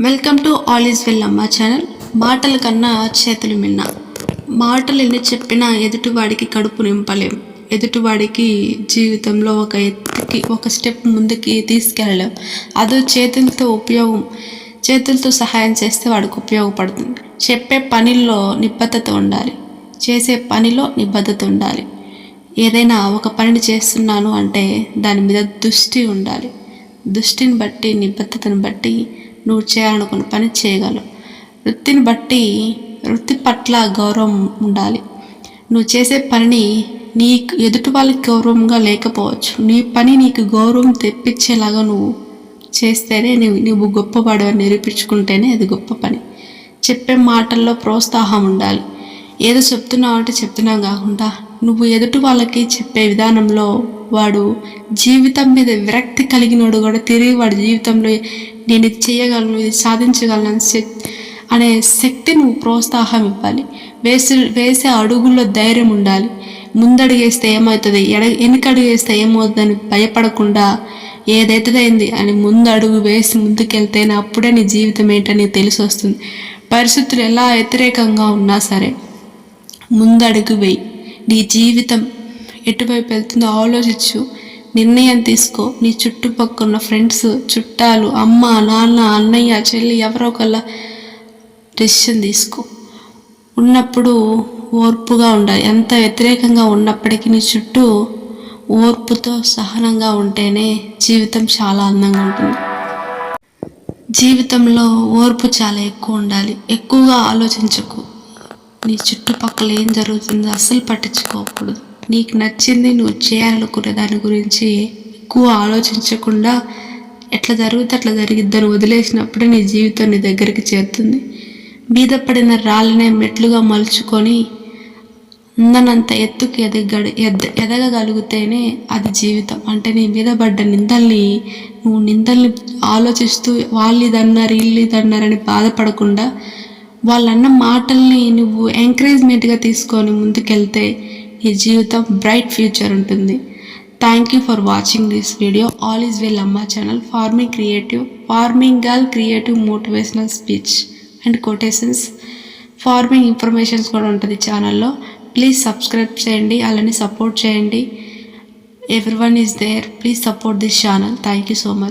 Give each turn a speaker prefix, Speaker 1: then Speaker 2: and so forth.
Speaker 1: Welcome to all is well అమ్మ channel. మాటల కన్నా చేతులు మిన్న. మాటలు ఎన్ని చెప్పినా ఎదుటివాడికి కడుపు నింపలేం. ఎదుటివాడికి జీవితంలో ఒక ఎత్తుకి ఒక స్టెప్ ముందుకి తీసుకెళ్ళలేం. అదో చేతులతో ఉపయోగం చేతులతో సహాయం చేస్తే వాడికి ఉపయోగపడుతుంది. చెప్పే పనిలో నిబద్ధత ఉండాలి. చేసే పనిలో నిబద్ధత ఉండాలి. ఏదైనా ఒక పనిని చేస్తున్నాను అంటే దాని మీద దృష్టి ఉండాలి. దృష్టిని బట్టి నిబద్ధతను బట్టి నువ్వు చేయాలనుకున్న పని చేయగలవు. వృత్తిని బట్టి వృత్తి పట్ల గౌరవం ఉండాలి. నువ్వు చేసే పనిని నీకు ఎదుటి వాళ్ళకి గౌరవంగా లేకపోవచ్చు. నీ పని నీకు గౌరవం తెప్పించేలాగా నువ్వు చేస్తేనే నువ్వు నువ్వు గొప్పవాడని నిరూపించుకుంటేనే అది గొప్ప పని. చెప్పే మాటల్లో ప్రోత్సాహం ఉండాలి. ఏదో చెప్తున్నావు అంటే చెప్తున్నావు కాకుండా నువ్వు ఎదుటి వాళ్ళకి చెప్పే విధానంలో వాడు జీవితం మీద విరక్తి కలిగినోడు కూడా తిరిగి వాడి జీవితంలో నేను ఇది చేయగలను ఇది సాధించగలను అనే శక్తి నువ్వు ప్రోత్సాహం ఇవ్వాలి. వేసి వేసే అడుగుల్లో ధైర్యం ఉండాలి. ముందడుగేస్తే ఏమవుతుంది? ఎడ వెనుకడుగేస్తే ఏమవుతుందని భయపడకుండా ఏదైతుందైంది అని ముందు అడుగు వేసి ముందుకెళ్తేనే అప్పుడే నీ జీవితం ఏంటని తెలిసి వస్తుంది పరిస్థితులు ఎలా వ్యతిరేకంగా ఉన్నా సరే ముందడుగు వేయి. నీ జీవితం ఎటువైపు వెళ్తుందో ఆలోచించు. నిర్ణయం తీసుకో. నీ చుట్టుపక్కల ఉన్న ఫ్రెండ్స్ చుట్టాలు అమ్మ నాన్న అన్నయ్య చెల్లి ఎవరో ఒకళ్ళ డెసిషన్ తీసుకో. ఉన్నప్పుడు ఓర్పుగా ఉండాలి. ఎంత వ్యతిరేకంగా ఉన్నప్పటికీ నీ చుట్టూ ఓర్పుతో సహనంగా ఉంటేనే జీవితం చాలా అందంగా ఉంటుంది. జీవితంలో ఓర్పు చాలా ఎక్కువ ఉండాలి. ఎక్కువగా ఆలోచించకు. నీ చుట్టుపక్కల ఏం జరుగుతుందో అస్సలు పట్టించుకోకూడదు. నీకు నచ్చింది నువ్వు చేయాలనుకునే దాని గురించి ఎక్కువ ఆలోచించకుండా ఎట్లా జరిగితే అట్లా జరిగిద్దని వదిలేసినప్పుడే నీ జీవితం నీ దగ్గరికి చేరుతుంది. మీద పడిన రాళ్ళనే మెట్లుగా మలుచుకొని అందనంత ఎత్తుకి ఎదగ ఎద ఎదగగలిగితేనే అది జీవితం. అంటే నీ మీద పడ్డ నిందల్ని నువ్వు నిందల్ని ఆలోచిస్తూ వాళ్ళు ఇదన్నారు వీళ్ళు ఇదన్నారని బాధపడకుండా వాళ్ళన్న మాటల్ని నువ్వు ఎంకరేజ్మెంట్గా తీసుకొని ముందుకెళ్తే నీ జీవితం బ్రైట్ ఫ్యూచర్ ఉంటుంది. Thank you for watching this video all is well అమ్మ channel farming creative farming girl creative motivational speech and quotations farming informations కూడా ఉంటుంది ఛానల్లో ప్లీజ్ సబ్స్క్రైబ్ చేయండి అలానే సపోర్ట్ చేయండి. Every one is there please support this channel thank you so much